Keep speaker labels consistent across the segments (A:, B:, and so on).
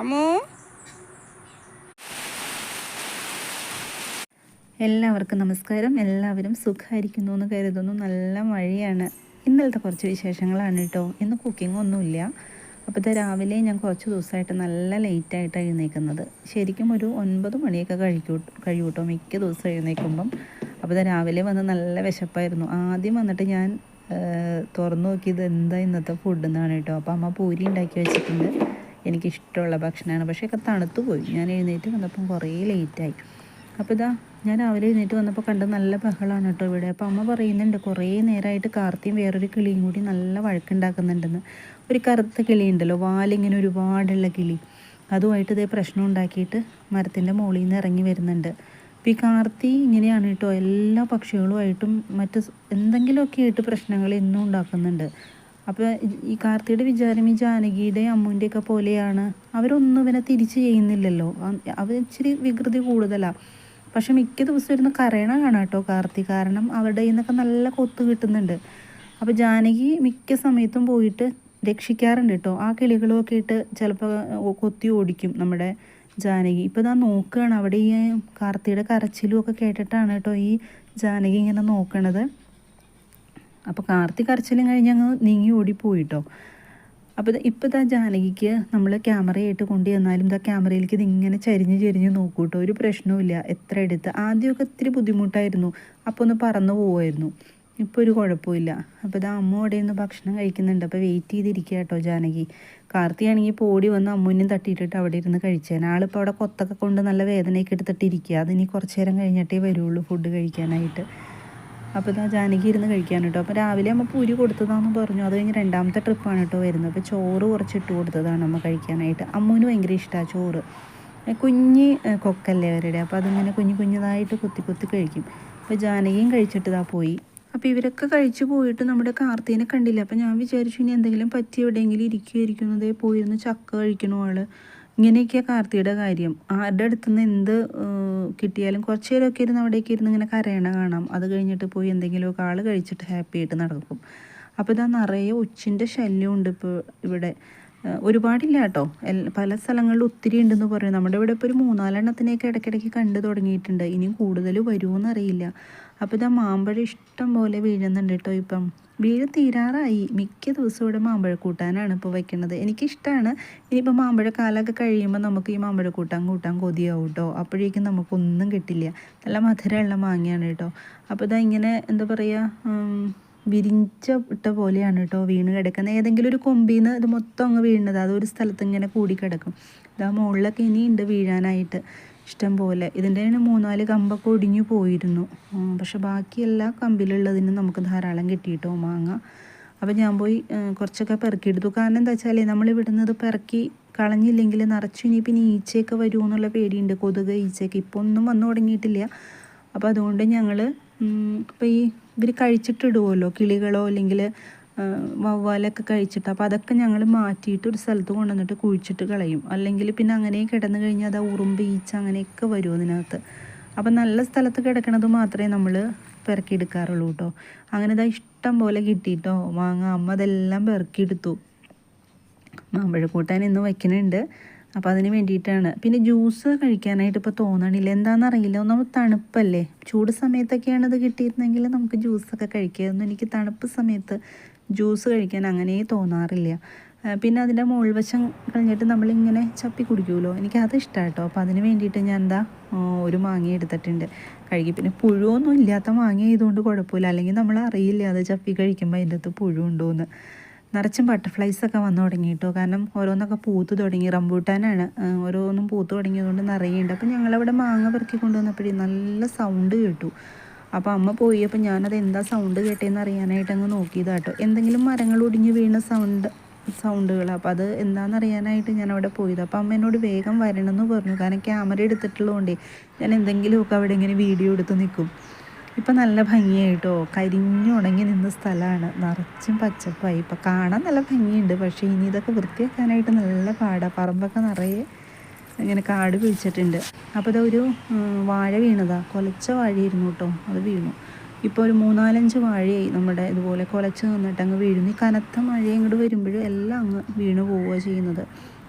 A: അമ്മോ.
B: എല്ലാവർക്കും നമസ്കാരം. എല്ലാവരും സുഖമായിരിക്കുന്നു എന്ന് കരുതുന്നു. നല്ല മഴയാണ്. ഇന്നലത്തെ കുറച്ച് വിശേഷങ്ങളാണ് കേട്ടോ. ഇന്ന് കുക്കിംഗ് ഒന്നുമില്ല. അപ്പോൾ രാവിലെ ഞാൻ കുറച്ച് ദിവസമായിട്ട് നല്ല ലേറ്റായിട്ടാണ് എഴുന്നേക്കുന്നത്. ശരിക്കും ഒരു ഒൻപത് മണിയൊക്കെ കഴിക്കൂ കഴിയൂട്ടോ മിക്ക ദിവസം എഴുന്നേൽക്കുമ്പം. അപ്പോൾ രാവിലെ വന്ന് നല്ല വിശപ്പായിരുന്നു. ആദ്യം വന്നിട്ട് ഞാൻ തുറന്നു നോക്കിയത് എന്താ ഇന്നത്തെ ഫുഡ് എന്നാണ് കേട്ടോ. അപ്പോൾ അമ്മ പൂരി ഉണ്ടാക്കി വെച്ചിട്ടുണ്ട്. എനിക്കിഷ്ടമുള്ള ഭക്ഷണമാണ്. പക്ഷേ ഒക്കെ തണുത്തു പോയി ഞാൻ എഴുന്നേറ്റ് വന്നപ്പം കുറേ ലേറ്റായി. അപ്പോൾ ഇതാ ഞാൻ രാവിലെ എഴുന്നേറ്റ് വന്നപ്പോൾ കണ്ട് നല്ല ബഹളമാണ് കേട്ടോ ഇവിടെ. അപ്പോൾ അമ്മ പറയുന്നുണ്ട് കുറേ നേരമായിട്ട് കാർത്തിയും വേറൊരു കിളിയും കൂടി നല്ല വഴക്കുണ്ടാക്കുന്നുണ്ടെന്ന്. ഒരു കറുത്ത കിളി ഉണ്ടല്ലോ വാലിങ്ങനെ ഒരുപാടുള്ള കിളി. അതുമായിട്ട് ഇതേ പ്രശ്നം ഉണ്ടാക്കിയിട്ട് മരത്തിന്റെ മുകളിൽ നിന്ന് ഇറങ്ങി വരുന്നുണ്ട്. അപ്പോൾ ഈ കാർത്തി ഇങ്ങനെയാണ് കേട്ടോ എല്ലാ പക്ഷികളുമായിട്ടും മറ്റ് എന്തെങ്കിലുമൊക്കെ ആയിട്ട് പ്രശ്നങ്ങൾ ഇന്നും ഉണ്ടാക്കുന്നുണ്ട്. അപ്പോൾ ഈ കാർത്തിയുടെ വിചാരം ഈ ജാനകിയുടെ അമ്മുന്റെ ഒക്കെ പോലെയാണ്. അവരൊന്നും ഇവനെ തിരിച്ച് ചെയ്യുന്നില്ലല്ലോ. അവർ ഇച്ചിരി വികൃതി കൂടുതലാണ് പക്ഷെ മിക്ക ദിവസവും ഇരുന്ന് കരയണ കാണാം കേട്ടോ കാർത്തി. കാരണം അവരുടെ നിന്നൊക്കെ നല്ല കൊത്ത് കിട്ടുന്നുണ്ട്. അപ്പോൾ ജാനകി മിക്ക സമയത്തും പോയിട്ട് രക്ഷിക്കാറുണ്ട് കേട്ടോ. ആ കിളികളൊക്കെ ഇട്ട് ചിലപ്പോൾ കൊത്തി ഓടിക്കും നമ്മുടെ ജാനകി. ഇപ്പോൾ ഇതാ നോക്കുകയാണ്. അവിടെ ഈ കാർത്തിയുടെ കരച്ചിലും ഒക്കെ കേട്ടിട്ടാണ് കേട്ടോ ഈ ജാനകി ഇങ്ങനെ നോക്കണത്. അപ്പോൾ കാർത്തിക് കരച്ചിലും കഴിഞ്ഞ് അങ്ങ് നീങ്ങി ഓടിപ്പോയിട്ടോ. അപ്പോൾ ഇപ്പോൾ ഇതാ ജാനകിക്ക് നമ്മൾ ക്യാമറയായിട്ട് കൊണ്ടു ചെന്നാലും ഇതാ ക്യാമറയിലേക്ക് ഇതിങ്ങനെ ചരിഞ്ഞ് ചരിഞ്ഞ് നോക്കൂട്ടോ. ഒരു പ്രശ്നവുമില്ല. എത്ര എടുത്ത്. ആദ്യമൊക്കെ ഇത്തിരി ബുദ്ധിമുട്ടായിരുന്നു. അപ്പോൾ ഒന്ന് പറന്നു പോകുമായിരുന്നു ഇപ്പോൾ ഒരു കുഴപ്പമില്ല അപ്പോൾ ഇതാ അമ്മ അവിടെ നിന്ന് ഭക്ഷണം കഴിക്കുന്നുണ്ട്. അപ്പോൾ വെയിറ്റ് ചെയ്തിരിക്കുക കേട്ടോ ജാനകി. കാർത്തിയാണെങ്കിൽ ഇപ്പോൾ ഓടി വന്ന് അമ്മൂനും തട്ടിയിട്ടിട്ട് അവിടെ ഇരുന്ന് കഴിച്ചേനെ. ആളിപ്പോൾ അവിടെ കൊത്തൊക്കെ കൊണ്ട് നല്ല വേദനയൊക്കെ എടുത്തിട്ടിരിക്കുക. അതിനി കുറച്ച് നേരം കഴിഞ്ഞിട്ടേ വരുള്ളൂ ഫുഡ് കഴിക്കാനായിട്ട്. അപ്പോൾ ഇതാ ജാനകി ഇരുന്ന് കഴിക്കാൻ കേട്ടോ. അപ്പോൾ രാവിലെ അമ്മ പൂരി കൊടുത്തതാന്ന് പറഞ്ഞു. അത് കഴിഞ്ഞ് രണ്ടാമത്തെ ട്രിപ്പാണ് കേട്ടോ വരുന്നത്. അപ്പോൾ ചോറ് കുറച്ച് ഇട്ട് കൊടുത്തതാണ് അമ്മ കഴിക്കാനായിട്ട്. അമ്മുവിന് ഭയങ്കര ഇഷ്ടമാണ് ചോറ്. കുഞ്ഞ് കൊക്കല്ലേ അവരുടെ. അപ്പോൾ അതിങ്ങനെ കുഞ്ഞു കുഞ്ഞതായിട്ട് കുത്തി കുത്തി കഴിക്കും. അപ്പോൾ ജാനകിയും കഴിച്ചിട്ട് ഇതാ പോയി. അപ്പോൾ ഇവരൊക്കെ കഴിച്ചു പോയിട്ട് നമ്മുടെ കാർത്തീനെ കണ്ടില്ല. അപ്പോൾ ഞാൻ വിചാരിച്ചു ഇനി എന്തെങ്കിലും പറ്റി എവിടെയെങ്കിലും ഇരിക്കുമായിരിക്കുന്നതേ പോയിരുന്ന് ചക്ക കഴിക്കണോ ആൾ. ഇങ്ങനെയൊക്കെയാണ് കാർത്തിയുടെ കാര്യം. ആരുടെ അടുത്തു നിന്ന് എന്ത് കിട്ടിയാലും കുറച്ച് നേരമൊക്കെ ഇരുന്ന് അവിടേക്ക് ഇരുന്ന് ഇങ്ങനെ കരയണ കാണാം. അത് കഴിഞ്ഞിട്ട് പോയി എന്തെങ്കിലുമൊക്കെ ആൾ കഴിച്ചിട്ട് ഹാപ്പി ആയിട്ട് നടക്കും. അപ്പോൾ ഇതാ നിറയെ ഉച്ചിന്റെ ശല്യമുണ്ട് ഇപ്പോൾ ഇവിടെ. ഒരുപാടില്ല കേട്ടോ. പല സ്ഥലങ്ങളിൽ ഒത്തിരി ഉണ്ടെന്ന് പറയും. നമ്മുടെ ഇവിടെ ഇപ്പോൾ ഒരു മൂന്നാലെണ്ണത്തിനെയൊക്കെ ഇടയ്ക്കിടയ്ക്ക് കണ്ടു തുടങ്ങിയിട്ടുണ്ട്. ഇനിയും കൂടുതൽ വരുമോ അറിയില്ല. അപ്പോൾ ഇതാ മാമ്പഴം ഇഷ്ടം പോലെ വീഴുന്നുണ്ട് കേട്ടോ ഇപ്പം. വീട് തീരാറായി. മിക്ക ദിവസവും ഇവിടെ മാമ്പഴ കൂട്ടാനാണ് ഇപ്പോൾ വെക്കുന്നത് എനിക്കിഷ്ടമാണ് ഇനിയിപ്പോൾ മാമ്പഴ കാലമൊക്കെ കഴിയുമ്പോൾ നമുക്ക് ഈ മാമ്പഴ കൂട്ടാൻ കൂട്ടാൻ കൊതിയാവും കേട്ടോ അപ്പോഴേക്കും നമുക്കൊന്നും കിട്ടില്ല. നല്ല മധുരമുള്ള മാങ്ങയാണ് കേട്ടോ അപ്പോൾ ഇതാ ഇങ്ങനെ എന്താ പറയുക വിരിഞ്ച ഇട്ട പോലെയാണ് കേട്ടോ വീണ് കിടക്കുന്നത്. ഏതെങ്കിലും ഒരു കൊമ്പിൽ നിന്ന് ഇത് മൊത്തം അങ്ങ് വീഴുന്നത്. അതൊരു സ്ഥലത്ത് ഇങ്ങനെ കൂടി കിടക്കും ഇതാ മുകളിലൊക്കെ ഇനിയുണ്ട് വീഴാനായിട്ട്. ഇഷ്ടം പോലെ. ഇതിന്റെ തന്നെ മൂന്നാൽ കമ്പൊക്കെ ഒടിഞ്ഞു പോയിരുന്നു. പക്ഷെ ബാക്കി എല്ലാ കമ്പിലുള്ളതിനും നമുക്ക് ധാരാളം കിട്ടിയിട്ടോ മാങ്ങ. അപ്പോൾ ഞാൻ പോയി കുറച്ചൊക്കെ പെറുക്കിയെടുത്തു കാരണം എന്താ വെച്ചാൽ നമ്മൾ ഇവിടുന്ന് പെറുക്കി കളഞ്ഞില്ലെങ്കിൽ നിറച്ചു ഇനി പിന്നെ ഈച്ചയൊക്കെ വരുമോ എന്നുള്ള പേടിയുണ്ട്. കൊതുക് ഈച്ചയൊക്കെ ഇപ്പോൾ ഒന്നും വന്നു തുടങ്ങിയിട്ടില്ല. അപ്പോൾ അതുകൊണ്ട് ഞങ്ങൾ ഇപ്പോൾ ഈ ഇവർ കഴിച്ചിട്ടിടുമല്ലോ കിളികളോ അല്ലെങ്കിൽ വവ്വാലൊക്കെ കഴിച്ചിട്ട്. അപ്പോൾ അതൊക്കെ ഞങ്ങൾ മാറ്റിയിട്ട് ഒരു സ്ഥലത്ത് കൊണ്ടുവന്നിട്ട് കുഴിച്ചിട്ട് കളയും. അല്ലെങ്കിൽ പിന്നെ അങ്ങനെ കിടന്നു കഴിഞ്ഞാൽ അത് ഉറുമ്പ് ഈച്ച അങ്ങനെയൊക്കെ വരും അതിനകത്ത്. അപ്പം നല്ല സ്ഥലത്ത് കിടക്കണത് മാത്രമേ നമ്മൾ പെറുക്കിയെടുക്കാറുള്ളൂ കേട്ടോ അങ്ങനെ ഇതാ ഇഷ്ടം പോലെ കിട്ടിയിട്ടോ മാങ്ങ അമ്മ അതെല്ലാം പെറുക്കിയെടുത്തു മാമ്പഴ കൂട്ടാൻ ഇന്ന് വയ്ക്കുന്നുണ്ട് അപ്പോൾ അതിന് വേണ്ടിയിട്ടാണ്. പിന്നെ ജ്യൂസ് കഴിക്കാനായിട്ട് ഇപ്പോൾ തോന്നണില്ല. എന്താണെന്നറിയില്ല ഒന്നാമത് തണുപ്പല്ലേ. ചൂട് സമയത്തൊക്കെയാണ് ഇത് കിട്ടിയിരുന്നെങ്കിൽ നമുക്ക് ജ്യൂസൊക്കെ കഴിക്കാമായിരുന്നു എനിക്ക് തണുപ്പ് സമയത്ത് ജ്യൂസ് കഴിക്കാൻ അങ്ങനെ തോന്നാറില്ല. പിന്നെ അതിന്റെ മുകൾവശം കഴിഞ്ഞിട്ട് നമ്മളിങ്ങനെ ചപ്പി കുടിക്കുമല്ലോ എനിക്ക് അത് ഇഷ്ടമാണ് കേട്ടോ അപ്പോൾ അതിന് വേണ്ടിയിട്ട് ഞാൻ എന്താ ഒരു മാങ്ങ എടുത്തിട്ടുണ്ട്. കഴുകി. പിന്നെ പുഴുവൊന്നും ഇല്ലാത്ത മാങ്ങ ആയതുകൊണ്ട് കുഴപ്പമില്ല. അല്ലെങ്കിൽ നമ്മൾ അറിയില്ല അത് ചപ്പി കഴിക്കുമ്പോൾ അതിന്റെ അകത്ത് പുഴു ഉണ്ടോയെന്ന് നിറച്ചും ബട്ടർഫ്ലൈസ് ഒക്കെ വന്നു തുടങ്ങി കേട്ടോ കാരണം ഓരോന്നൊക്കെ പൂത്ത് തുടങ്ങി. റംബൂട്ടാനാണ്. ഓരോന്നും പൂത്ത് തുടങ്ങിയതുകൊണ്ട് നിറയുണ്ട്. അപ്പോൾ ഞങ്ങളവിടെ മാങ്ങ പെറുക്കി കൊണ്ടുവന്നപ്പോഴേ നല്ല സൗണ്ട് കേട്ടു. അപ്പോൾ അമ്മ പോയി. അപ്പോൾ ഞാനത് എന്താ സൗണ്ട് കേട്ടേന്ന് അറിയാനായിട്ട് അങ്ങ് നോക്കിയതാട്ടോ എന്തെങ്കിലും മരങ്ങൾ ഒടിഞ്ഞ് വീണ സൗണ്ട് സൗണ്ടുകൾ അപ്പോൾ അത് എന്താണെന്ന് അറിയാനായിട്ട് ഞാൻ അവിടെ പോയത്. അപ്പോൾ അമ്മ എന്നോട് വേഗം വരണമെന്ന് പറഞ്ഞു. കാരണം ക്യാമറ എടുത്തിട്ടുള്ളതുകൊണ്ടേ ഞാൻ എന്തെങ്കിലുമൊക്കെ അവിടെ ഇങ്ങനെ വീഡിയോ എടുത്ത് നിൽക്കും. ഇപ്പം നല്ല ഭംഗിയായിട്ടോ? കരിഞ്ഞുണങ്ങി നിന്ന സ്ഥലമാണ് നിറച്ചും പച്ചപ്പായി. ഇപ്പം കാണാൻ നല്ല ഭംഗിയുണ്ട്. പക്ഷേ ഇനി ഇതൊക്കെ വൃത്തിയാക്കാനായിട്ട് നല്ല പാടാണ് പറമ്പൊക്കെ നിറയെ ഇങ്ങനെ കാട് പിടിച്ചിട്ടുണ്ട്. അപ്പോൾ ഇതൊരു വാഴ വീണതാ. കൊലച്ച വാഴയായിരുന്നു കേട്ടോ. അത് വീണു. ഇപ്പോൾ ഒരു മൂന്നാലഞ്ച് വാഴയായി നമ്മുടെ ഇതുപോലെ കുലച്ച് നിന്നിട്ട് അങ്ങ് വീഴുന്നു. ഈ കനത്ത മഴ ഇങ്ങോട്ട് വരുമ്പോഴും എല്ലാം അങ്ങ് വീണ് പോവുക ചെയ്യുന്നത്.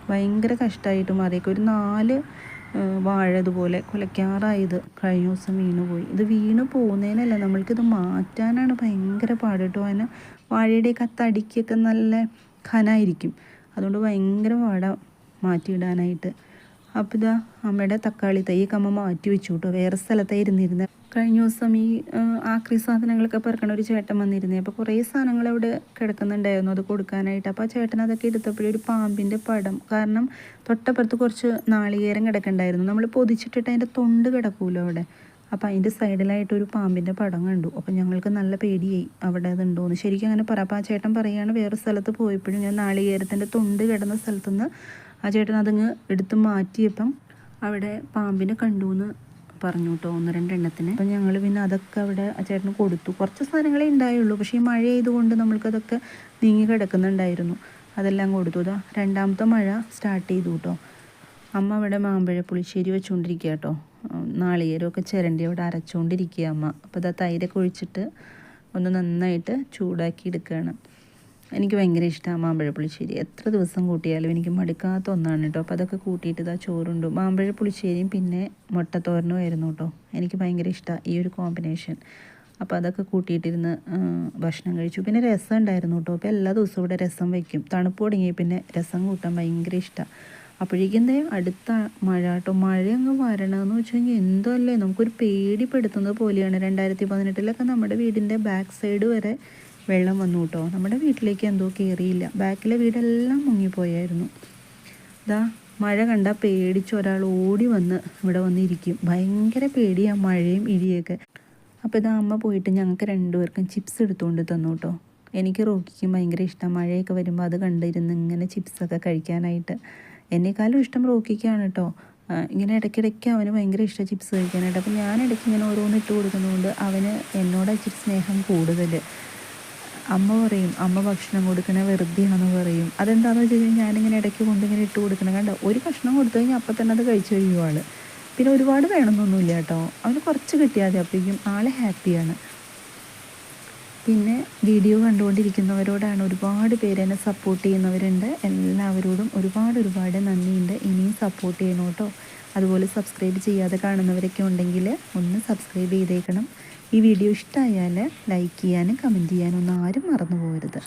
B: ഭയങ്കര കഷ്ടമായിട്ട് മാറിയേക്കും ഒരു നാല് വാഴ ഇതുപോലെ കുലയ്ക്കാറായത്. കഴിഞ്ഞ ദിവസം വീണ് പോയി. ഇത് വീണ് പോകുന്നതിനല്ല നമ്മൾക്കിത് മാറ്റാനാണ് ഭയങ്കര പാട് കേട്ടോ അതിന് വാഴയുടെയൊക്കെ കത്തടിക്കൊക്കെ തടിക്കൊക്കെ നല്ല ഖനായിരിക്കും. അതുകൊണ്ട് ഭയങ്കര വാഴ മാറ്റിയിടാനായിട്ട്. അപ്പോൾ ഇതാ അമ്മയുടെ തക്കാളി തൈ കമ്മ മാറ്റി വെച്ചു കേട്ടോ വേറെ സ്ഥലത്തായി ഇരുന്നിരുന്നത് കഴിഞ്ഞ ദിവസം ഈ ആക്രി സാധനങ്ങളൊക്കെ പെറുക്കണ ഒരു ചേട്ടൻ വന്നിരുന്നേ. അപ്പോൾ കുറേ സാധനങ്ങൾ അവിടെ കിടക്കുന്നുണ്ടായിരുന്നു അത് കൊടുക്കാനായിട്ട്. അപ്പോൾ ആ ചേട്ടൻ അതൊക്കെ എടുത്തപ്പോഴേ ഒരു പാമ്പിന്റെ പടം. കാരണം തൊട്ടപ്പുറത്ത് കുറച്ച് നാളികേരം കിടക്കണ്ടായിരുന്നു നമ്മൾ പൊതിച്ചിട്ടിട്ട് അതിന്റെ തൊണ്ട് കിടക്കുമല്ലോ അവിടെ. അപ്പോൾ അതിന്റെ സൈഡിലായിട്ട് ഒരു പാമ്പിന്റെ പടം കണ്ടു. അപ്പോൾ ഞങ്ങൾക്ക് നല്ല പേടിയായി. അവിടെ അതുണ്ടോയെന്ന് ശരിക്കും അങ്ങനെ പറ. അപ്പോൾ ആ ചേട്ടൻ പറയുകയാണ് വേറെ സ്ഥലത്ത് പോയപ്പോഴും ഞാൻ നാളികേരത്തിന്റെ തൊണ്ട് കിടന്ന സ്ഥലത്തുനിന്ന് ആ ചേട്ടൻ അതങ്ങ് എടുത്ത് മാറ്റിയപ്പം അവിടെ പാമ്പിനെ കണ്ടു എന്ന് പറഞ്ഞു കേട്ടോ ഒന്ന് രണ്ടെണ്ണത്തിന്. അപ്പം ഞങ്ങൾ പിന്നെ അതൊക്കെ അവിടെ ചേട്ടന് കൊടുത്തു. കുറച്ച് സാധനങ്ങളേ ഉണ്ടായുള്ളൂ. പക്ഷേ ഈ മഴ ചെയ്തുകൊണ്ട് നമ്മൾക്കതൊക്കെ നീങ്ങി കിടക്കുന്നുണ്ടായിരുന്നു. അതെല്ലാം കൊടുത്തു. ഇതാ രണ്ടാമത്തെ മഴ സ്റ്റാർട്ട് ചെയ്തു കേട്ടോ. അമ്മ അവിടെ മാമ്പഴ പുളിശ്ശേരി വെച്ചുകൊണ്ടിരിക്കുക കേട്ടോ നാളികേരമൊക്കെ ചിരണ്ടി അവിടെ അരച്ചുകൊണ്ടിരിക്കുക അമ്മ. അപ്പോൾ ഇതാ തൈരൊക്കെ ഒഴിച്ചിട്ട് ഒന്ന് നന്നായിട്ട് ചൂടാക്കി എടുക്കുകയാണ്. എനിക്ക് ഭയങ്കര ഇഷ്ടമാണ് മാമ്പഴ പുളിശ്ശേരി എത്ര ദിവസം കൂട്ടിയാലും എനിക്ക് മടുക്കാത്ത ഒന്നാണ് കേട്ടോ അപ്പോൾ അതൊക്കെ കൂട്ടിയിട്ട് ഇതാ ചോറുണ്ട്. മാമ്പഴ പുളിശ്ശേരിയും പിന്നെ മുട്ടത്തോരനും ആയിരുന്നു കേട്ടോ എനിക്ക് ഭയങ്കര ഇഷ്ടമാണ് ഈ ഒരു കോമ്പിനേഷൻ. അപ്പോൾ അതൊക്കെ കൂട്ടിയിട്ടിരുന്ന് ഭക്ഷണം കഴിച്ചു. പിന്നെ രസം ഉണ്ടായിരുന്നു കേട്ടോ അപ്പോൾ എല്ലാ ദിവസവും ഇവിടെ രസം വയ്ക്കും തണുപ്പ് തുടങ്ങി പിന്നെ രസം കൂട്ടാൻ ഭയങ്കര ഇഷ്ടമാണ് അപ്പോഴേക്കും അടുത്ത മഴ കേട്ടോ മഴ അങ്ങ് വരണമെന്ന് വെച്ച് കഴിഞ്ഞാൽ എന്തോ അല്ലേ? നമുക്കൊരു പേടിപ്പെടുത്തുന്നത് പോലെയാണ്. രണ്ടായിരത്തി പതിനെട്ടിലൊക്കെ നമ്മുടെ വീടിന്റെ ബാക്ക് സൈഡ് വരെ വെള്ളം വന്നു കേട്ടോ നമ്മുടെ വീട്ടിലേക്ക് എന്തോ കയറിയില്ല ബാക്കിലെ വീടെല്ലാം മുങ്ങിപ്പോയായിരുന്നു. ഇതാ മഴ കണ്ട പേടിച്ച് ഒരാൾ ഓടി വന്ന് ഇവിടെ വന്നിരിക്കും. ഭയങ്കര പേടിയാണ് മഴയും ഇടിയൊക്കെ. അപ്പോൾ ഇതാ അമ്മ പോയിട്ട് ഞങ്ങൾക്ക് രണ്ടുപേർക്കും ചിപ്സ് എടുത്തുകൊണ്ട് തന്നു കേട്ടോ എനിക്ക് റോക്കിക്കും ഭയങ്കര ഇഷ്ടം. മഴയൊക്കെ വരുമ്പോൾ അത് കണ്ടിരുന്ന് ഇങ്ങനെ ചിപ്സൊക്കെ കഴിക്കാനായിട്ട്. എന്നെക്കാളും ഇഷ്ടം റോക്കിക്കാണ് കേട്ടോ ഇങ്ങനെ ഇടയ്ക്കിടയ്ക്ക് അവന് ഭയങ്കര ഇഷ്ടം ചിപ്സ് കഴിക്കാനായിട്ട്. അപ്പോൾ ഞാൻ ഇടയ്ക്ക് ഇങ്ങനെ ഓരോന്ന് ഇട്ട് കൊടുക്കുന്നതുകൊണ്ട് അവന് എന്നോട് ഇച്ചിരി സ്നേഹം കൂടുതൽ അമ്മ പറയും അമ്മ ഭക്ഷണം കൊടുക്കണ വെറുതെയാണെന്ന് പറയും. അതെന്താണെന്ന് വെച്ച് കഴിഞ്ഞാൽ ഞാനിങ്ങനെ ഇടയ്ക്ക് കൊണ്ടിങ്ങനെ ഇട്ട് കൊടുക്കണം കണ്ടോ ഒരു കഷ്ണം കൊടുത്തു കഴിഞ്ഞാൽ അപ്പം തന്നെ അത് കഴിച്ചു കഴിയും ആൾ പിന്നെ ഒരുപാട് വേണമെന്നൊന്നുമില്ല കേട്ടോ. അവന് കുറച്ച് കിട്ടിയാൽ മതി അപ്പോഴേക്കും ആൾ ഹാപ്പിയാണ്. പിന്നെ വീഡിയോ കണ്ടുകൊണ്ടിരിക്കുന്നവരോടാണ് ഒരുപാട് പേര് എന്നെ സപ്പോർട്ട് ചെയ്യുന്നവരുണ്ട്. എല്ലാവരോടും ഒരുപാട് ഒരുപാട് നന്ദിയുണ്ട്. ഇനിയും സപ്പോർട്ട് ചെയ്യണം കേട്ടോ. അതുപോലെ സബ്സ്ക്രൈബ് ചെയ്യാതെ കാണുന്നവരൊക്കെ ഉണ്ടെങ്കിൽ ഒന്ന് സബ്സ്ക്രൈബ് ചെയ്തേക്കണം. ഈ വീഡിയോ ഇഷ്ടമായാൽ ലൈക്ക് ചെയ്യാനും കമന്റ് ചെയ്യാനും ഒന്നും ആരും മറന്നു പോകരുത്.